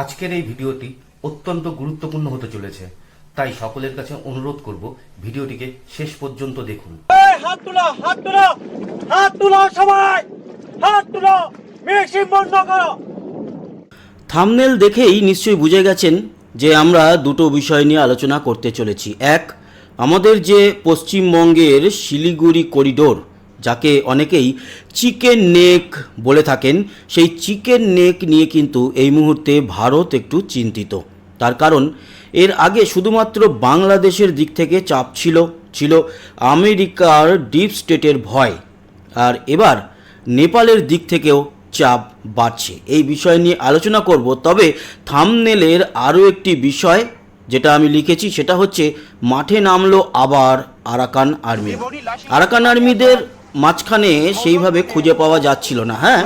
আজকের এই ভিডিওটি অত্যন্ত গুরুত্বপূর্ণ হতে চলেছে। তাই সকলের কাছে অনুরোধ করব ভিডিওটিকে শেষ পর্যন্ত দেখুন। হাত তুলো হাত তুলো হাত তুলো সবাই হাত তুলো মেশিন বন্ধ করো। থামনেল দেখেই নিশ্চয়ই বুঝে গেছেন যে আমরা দুটো বিষয় নিয়ে আলোচনা করতে চলেছি। এক আমাদের যে পশ্চিমবঙ্গের শিলিগুড়ি করিডোর যাকে অনেকেই চিকেন নেক বলে থাকেন, সেই চিকেন নেক নিয়ে কিন্তু এই মুহূর্তে ভারত একটু চিন্তিত। তার কারণ, এর আগে শুধুমাত্র বাংলাদেশের দিক থেকে চাপ ছিল ছিল আমেরিকার ডিপ স্টেটের ভয়। আর এবার নেপালের দিক থেকেও চাপ বাড়ছে। এই বিষয় নিয়ে আলোচনা করব, তবে থামনেলের আরও একটি বিষয় যেটা আমি লিখেছি, সেটা হচ্ছে মাঠে নামলো আবার আরাকান আর্মি। আরাকান আর্মিদের মাঝখানে সেইভাবে খুঁজে পাওয়া যাচ্ছিল না হ্যাঁ?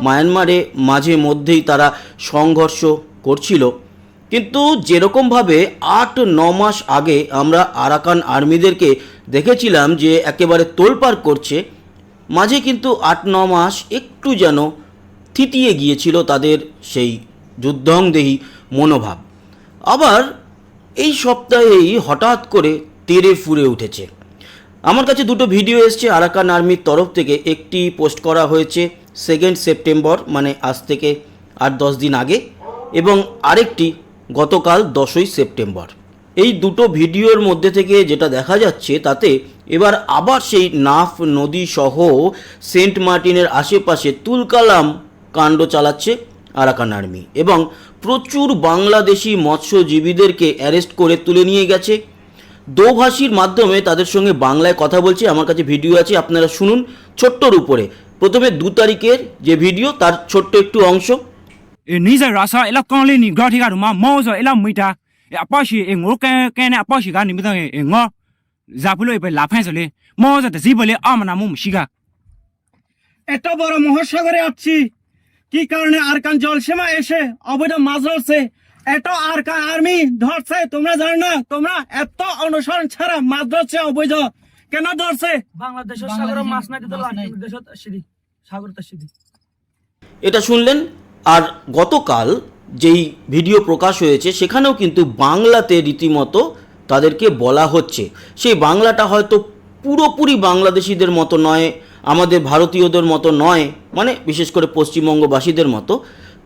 মায়ানমারে মাঝে মধ্যেই তারা সংঘর্ষ করছিল। কিন্তু যেরকমভাবে আট, ন মাস আগে আমরা আরাকান আর্মিদেরকে দেখেছিলাম যে একেবারে তোলপাড় করছে, মাঝে কিন্তু আট, ন মাস একটু যেন থিতিয়ে গিয়েছিল তাদের সেই যুদ্ধংদেহী মনোভাব। আবার এই সপ্তাহেই হঠাৎ করে তেরে ফুরে উঠেছে। আমার কাছে দুটো ভিডিও এসছে, আরাকান আর্মির তরফ থেকে। একটি পোস্ট করা হয়েছে সেকেন্ড সেপ্টেম্বর মানে আজ থেকে আট দশ দিন আগে, এবং আরেকটি গতকাল দশই সেপ্টেম্বর এই দুটো ভিডিওর মধ্যে থেকে যেটা দেখা যাচ্ছে, তাতে এবার আবার সেই নাফ নদী সহ সেন্ট মার্টিনের আশেপাশে তুলকালাম কাণ্ড চালাচ্ছে আরাকান আর্মি। এবং প্রচুর বাংলাদেশি মৎস্যজীবীদেরকে অ্যারেস্ট করে তুলে নিয়ে গেছে। দোভাষীর মাধ্যমে তাদের সঙ্গে বাংলায় কথা বলছি আমার কাছে ভিডিও আছে আপনারা শুনুন ছোট্টর উপরে। প্রথমে দু তারিখের যে ভিডিও তার ছোট্ট একটু অংশ। নিজের রাসা এলা কলে নি গ্রাঠি গাড়ু মা মজ এলা মুইটা আপাশি এ মোর কেনে আপাশি গা নিমিত এ ঙ যাবলো এবার লাফাই চলে মজ জি বলে আমনা মুম শিগা এত বড় মহাসাগরে আছি কি কারণে আর কান জলসীমা এসে অবৈধ মাছ রয়েছে এত আরকান আর্মি ধরছে তোমরা জানো না তোমরা এত অনুসরণ ছাড়া মাছ ধরছে অবৈধ কেন ধরছে? বাংলাদেশের সাগর মাছ নাই তো আসিদি সাগর আসিদি এটা শুনলেন? আর গতকাল যেই ভিডিও প্রকাশ হয়েছে সেখানেও কিন্তু বাংলাতে রীতিমতো তাদেরকে বলা হচ্ছে। সেই বাংলাটা হয়তো পুরোপুরি বাংলাদেশিদের মতো নয় আমাদের ভারতীয়দের মতো নয় মানে বিশেষ করে পশ্চিমবঙ্গবাসীদের মতো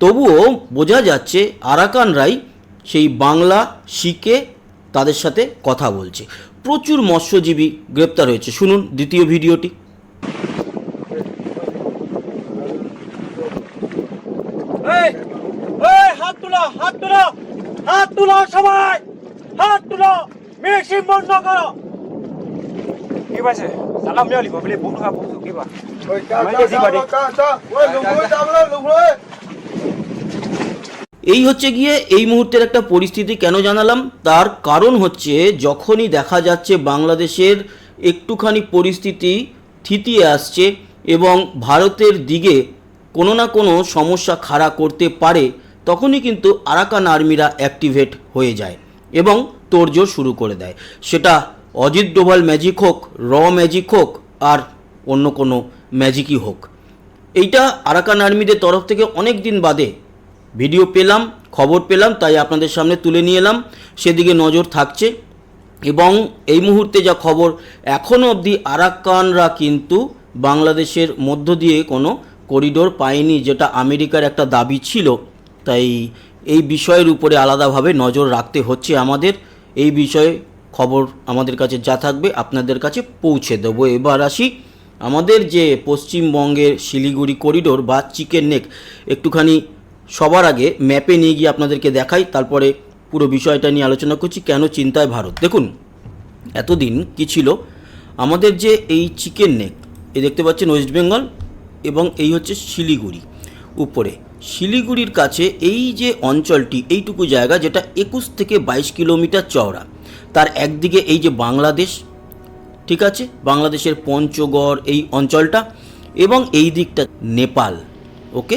তবুও বোঝা যাচ্ছে আরাকানরাই সেই বাংলা শিখে তাদের সাথে কথা বলছে। প্রচুর মৎস্যজীবী গ্রেপ্তার হয়েছে। শুনুন দ্বিতীয় ভিডিওটি। এই এই হাত তুলো হাত তুলো হাত তুলো সবাই হাত তুলো মেশিন বন্ধ করো। bu ke ba এই হচ্ছে গিয়ে এই মুহূর্তের একটা পরিস্থিতি, কেন জানালাম? তার কারণ হচ্ছে যখনই দেখা যাচ্ছে বাংলাদেশের একটুখানি পরিস্থিতি থিতিয়ে আসছে এবং ভারতের দিকে কোনো না কোনো সমস্যা খাড়া করতে পারে, তখনই কিন্তু আরাকান আর্মিরা অ্যাক্টিভেট হয়ে যায় এবং তোড়জোড় শুরু করে দেয়। সেটা অজিত ডোভাল ম্যাজিক হোক র ম্যাজিক হোক, আর অন্য কোনো ম্যাজিকই হোক। এইটা আরাকান আর্মিদের তরফ থেকে অনেক দিন বাদে ভিডিও পেলাম, খবর পেলাম, তাই আপনাদের সামনে তুলে নিয়ে এলাম। সেদিকে নজর থাকছে। এবং এই মুহূর্তে যা খবর এখনও অবধি আরাকানরা কিন্তু বাংলাদেশের মধ্য দিয়ে কোনো করিডোর পায়নি, যেটা আমেরিকার একটা দাবি ছিল। তাই এই বিষয়ের উপরে আলাদাভাবে নজর রাখতে হচ্ছে আমাদের। এই বিষয়ে খবর আমাদের কাছে যা থাকবে, আপনাদের কাছে পৌঁছে দেবো। এবার আসি আমাদের যে পশ্চিমবঙ্গের শিলিগুড়ি করিডোর বা চিকেন নেক। একটুখানি সবার আগে ম্যাপে নিয়ে গিয়ে আপনাদেরকে দেখাই, তারপরে পুরো বিষয়টা নিয়ে আলোচনা করছি, কেন চিন্তায় ভারত। দেখুন, এতদিন কি ছিল? আমাদের যে এই চিকেন নেক, এ দেখতে পাচ্ছেন ওয়েস্ট বেঙ্গল এবং এই হচ্ছে শিলিগুড়ি উপরে। শিলিগুড়ির কাছে এই যে অঞ্চলটি, এইটুকু জায়গা যেটা একুশ থেকে বাইশ কিলোমিটার চওড়া, তার একদিকে এই যে বাংলাদেশ, ঠিক আছে? বাংলাদেশের পঞ্চগড় এই অঞ্চলটা এবং এই দিকটা নেপাল, ওকে?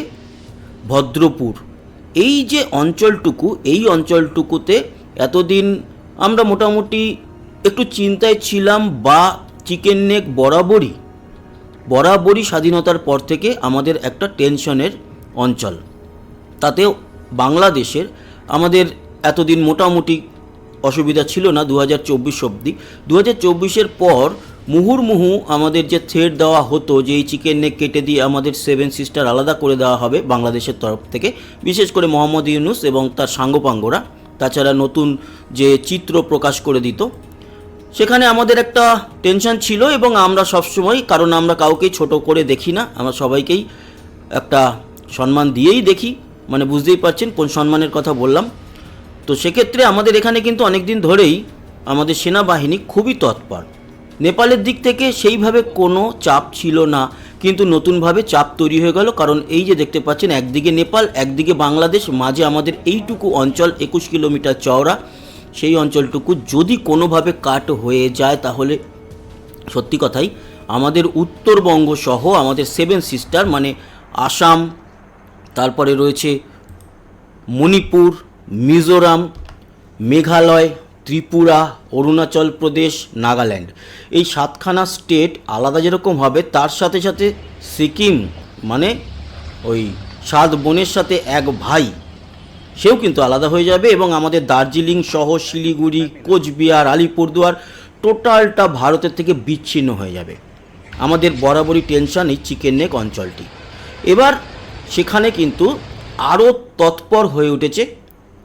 ভদ্রপুর। এই যে অঞ্চলটুকু, এই অঞ্চলটুকুতে এতদিন আমরা মোটামুটি একটু চিন্তায় ছিলাম, বা চিকেন নেক বরাবরই। বরাবরই স্বাধীনতার পর থেকে আমাদের একটা টেনশনের অঞ্চল। তাতেও বাংলাদেশের আমাদের এতদিন মোটামুটি অসুবিধা ছিল না, দু হাজার চব্বিশ অবধি। দু হাজার চব্বিশের পর মুহুর্মুহু আমাদের যে থ্রেড দেওয়া হতো, যে এই চিকেন নেক কেটে দিয়ে আমাদের সেভেন সিস্টার আলাদা করে দেওয়া হবে বাংলাদেশের তরফ থেকে, বিশেষ করে মোহাম্মদ ইউনুস এবং তার সাঙ্গপাঙ্গরা, তাছাড়া নতুন যে চিত্র প্রকাশ করে দিত। সেখানে আমাদের একটা টেনশন ছিল এবং আমরা সবসময়, কারণ আমরা কাউকেই ছোট করে দেখি না, আমরা সবাইকেই একটা সম্মান দিয়েই দেখি মানে বুঝতেই পারছেন কোন সম্মানের কথা বললাম। তো সেক্ষেত্রে আমাদের এখানে কিন্তু অনেক দিন ধরেই আমাদের সেনাবাহিনী খুবই তৎপর। নেপালের দিক থেকে সেইভাবে কোনো চাপ ছিল না, কিন্তু নতুনভাবে চাপ তৈরি হয়ে গেল। কারণ এই যে দেখতে পাচ্ছেন, একদিকে নেপাল, একদিকে বাংলাদেশ, মাঝে আমাদের এইটুকু অঞ্চল, একুশ কিলোমিটার চওড়া। সেই অঞ্চলটুকু যদি কোনোভাবে কাট হয়ে যায়, তাহলে সত্যি কথাই আমাদের উত্তরবঙ্গ সহ আমাদের সেভেন সিস্টার মানে আসাম, তারপরে রয়েছে মণিপুর, মিজোরাম, মেঘালয় ত্রিপুরা, অরুণাচল প্রদেশ, নাগাল্যান্ড। এই সাতখানা স্টেট আলাদা যেরকম হবে, তার সাথে সাথে সিকিম মানে ওই সাত বোনের সাথে এক ভাই, সেও কিন্তু আলাদা হয়ে যাবে এবং আমাদের দার্জিলিং সহ শিলিগুড়ি, কোচবিহার, আলিপুরদুয়ার টোটালটা ভারতের থেকে বিচ্ছিন্ন হয়ে যাবে। আমাদের বরাবরই টেনশন এই চিকেন নেক অঞ্চলটি। এবার সেখানে কিন্তু আরও তৎপর হয়ে উঠেছে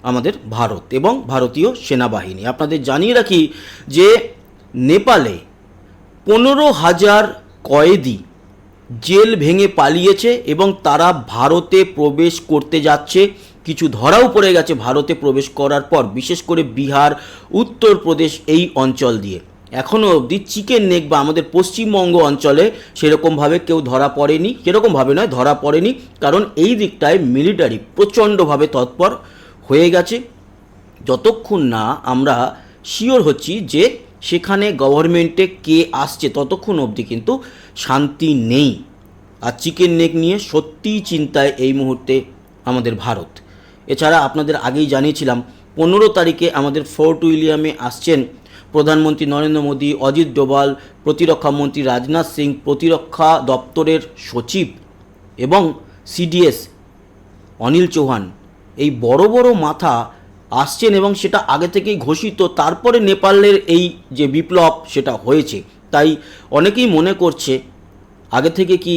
আমাদের ভারত এবং ভারতীয় সেনাবাহিনী। আপনাদের জানিয়ে রাখি যে নেপালে পনেরো হাজার কয়েদি জেল ভেঙে পালিয়েছে এবং তারা ভারতে প্রবেশ করতে যাচ্ছে। কিছু ধরাও পড়ে গেছে ভারতে প্রবেশ করার পর, বিশেষ করে বিহার উত্তরপ্রদেশ এই অঞ্চল দিয়ে। এখনও অবধি চিকেন নেক বা আমাদের পশ্চিমবঙ্গ অঞ্চলে সেরকমভাবে কেউ ধরা পড়েনি, সেরকমভাবে নয়, ধরা পড়েনি। কারণ এই দিকটায় মিলিটারি প্রচণ্ডভাবে তৎপর। হয়ে গেছে। যতক্ষণ না আমরা শিওর হচ্ছি যে সেখানে গভর্নমেন্টে কে আসছে, ততক্ষণ অবধি কিন্তু শান্তি নেই। আর চিকেন নেক নিয়ে সত্যিই চিন্তায় এই মুহূর্তে আমাদের ভারত। এছাড়া আপনাদের আগেই জানিয়েছিলাম, পনেরো তারিখে আমাদের ফোর্ট উইলিয়ামে আসছেন প্রধানমন্ত্রী নরেন্দ্র মোদী, অজিত ডোভাল, প্রতিরক্ষা মন্ত্রী রাজনাথ সিং, প্রতিরক্ষা দপ্তরের সচিব এবং সিডিএস অনিল চৌহান। এই বড় বড় মাথা আসছেন এবং সেটা আগে থেকেই ঘোষিত, তারপরে নেপালের এই যে বিপ্লব সেটা হয়েছে। তাই অনেকেই মনে করছে, আগে থেকে কি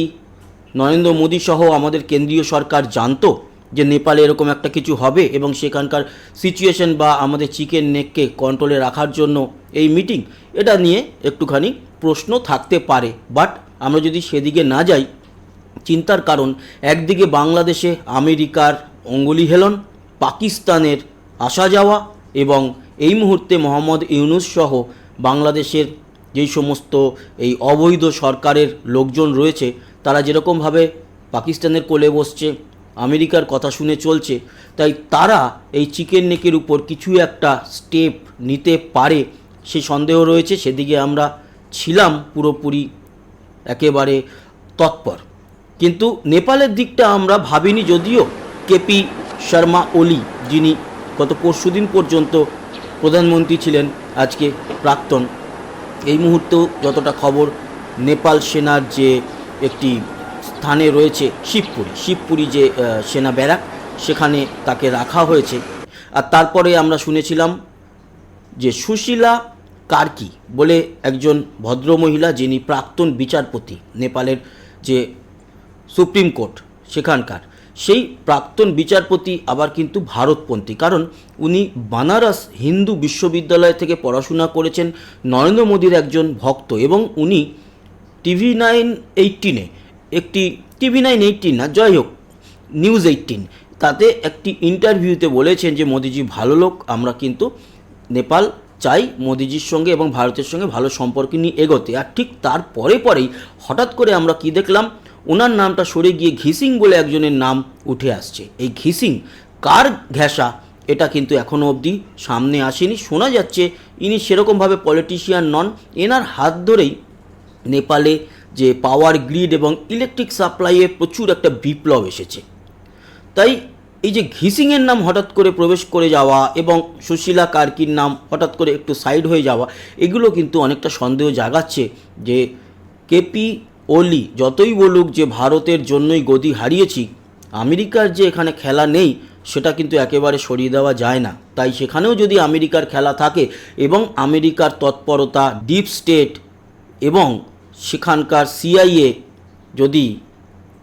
নরেন্দ্র মোদী সহ আমাদের কেন্দ্রীয় সরকার জানতো যে নেপালে এরকম একটা কিছু হবে এবং সেখানকার সিচুয়েশন বা আমাদের চিকেন নেককে কন্ট্রোলে রাখার জন্য এই মিটিং এটা নিয়ে একটুখানি প্রশ্ন থাকতে পারে। বাট আমরা যদি সেদিকে না যাই, চিন্তার কারণ, একদিকে বাংলাদেশে আমেরিকার অঙ্গুলি হেলন, পাকিস্তানের আসা যাওয়া এবং এই মুহূর্তে মোহাম্মদ ইউনুস সহ বাংলাদেশের যেই সমস্ত এই অবৈধ সরকারের লোকজন রয়েছে, তারা যেরকমভাবে পাকিস্তানের কোলে বসছে, আমেরিকার কথা শুনে চলছে, তাই তারা এই চিকেন নেকের উপর কিছু একটা স্টেপ নিতে পারে, সে সন্দেহ রয়েছে, সেদিকে আমরা ছিলাম পুরোপুরি একেবারে তৎপর। কিন্তু নেপালের দিকটা আমরা ভাবিনি, যদিও কেপি শর্মা ওলি, যিনি গত পরশুদিন পর্যন্ত প্রধানমন্ত্রী ছিলেন, আজকে প্রাক্তন। এই মুহূর্তেও যতটা খবর, নেপাল সেনার যে একটি স্থানে রয়েছে শিবপুরি শিবপুরি যে সেনা ব্যারাক, সেখানে তাকে রাখা হয়েছে। আর তারপরে আমরা শুনেছিলাম যে সুশীলা কার্কি বলে একজন ভদ্রমহিলা যিনি প্রাক্তন বিচারপতি, নেপালের যে সুপ্রিম কোর্ট, সেখানকার সেই প্রাক্তন বিচারপতি আবার কিন্তু ভারতপন্থী। কারণ উনি বানারস হিন্দু বিশ্ববিদ্যালয় থেকে পড়াশোনা করেছেন নরেন্দ্র মোদীর একজন ভক্ত এবং উনি টিভি নাইন এইটিনে একটি, টিভি নাইন এইটিন না, যাই হোক, নিউজ এইটিন, তাতে একটি ইন্টারভিউতে বলেছেন যে মোদিজি ভালো লোক, আমরা কিন্তু নেপাল চাই মোদিজির সঙ্গে এবং ভারতের সঙ্গে ভালো সম্পর্ক নিয়ে এগোতে। আর ঠিক তারপরে পরেই হঠাৎ করে আমরা কি দেখলাম? ওনার নামটা সরে গিয়ে ঘিসিং বলে একজনের নাম উঠে আসছে। এই ঘিসিং কার ঘেঁষা এটা কিন্তু এখনও অবধি সামনে আসেনি। শোনা যাচ্ছে ইনি সেরকমভাবে পলিটিশিয়ান নন। এনার হাত ধরেই নেপালে যে পাওয়ার গ্রিড এবং ইলেকট্রিক সাপ্লাইয়ে প্রচুর একটা বিপ্লব এসেছে। তাই এই যে ঘিসিংয়ের নাম হঠাৎ করে প্রবেশ করে যাওয়া এবং সুশীলা কার্কির নাম হঠাৎ করে একটু সাইড হয়ে যাওয়া, এগুলো কিন্তু অনেকটা সন্দেহ জাগাচ্ছে যে কেপি ওলি, যতই বলুক যে ভারতের জন্যই গদি হারিয়েছি, আমেরিকার যে এখানে খেলা নেই, সেটা কিন্তু একেবারে সরিয়ে দেওয়া যায় না। তাই সেখানেও যদি আমেরিকার খেলা থাকে এবং আমেরিকার তৎপরতা ডিপ স্টেট এবং সেখানকার সিআইএ যদি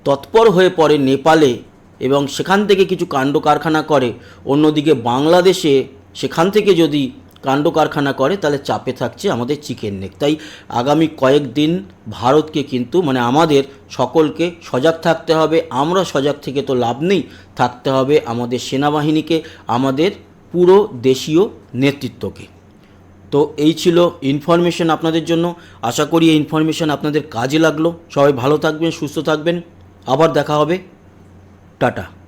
তৎপর হয়ে পড়ে নেপালে এবং সেখান থেকে কিছু কাণ্ড কারখানা করে, অন্যদিকে বাংলাদেশে সেখান থেকে যদি কাণ্ড কারখানা করে, তাহলে চাপে থাকছে আমাদের চিকেন নেক। তাই আগামী কয়েকদিন ভারতকে কিন্তু মানে আমাদের সকলকে সজাগ থাকতে হবে, আমরা সজাগ থেকে তো লাভ নেই, থাকতে হবে আমাদের সেনাবাহিনীকে, আমাদের পুরো দেশীয় নেতৃত্বকে। তো এই ছিল ইনফরমেশন আপনাদের জন্য। আশা করি এই ইনফরমেশন আপনাদের কাজে লাগল। সবাই ভালো থাকবেন, সুস্থ থাকবেন। আবার দেখা হবে। টাটা।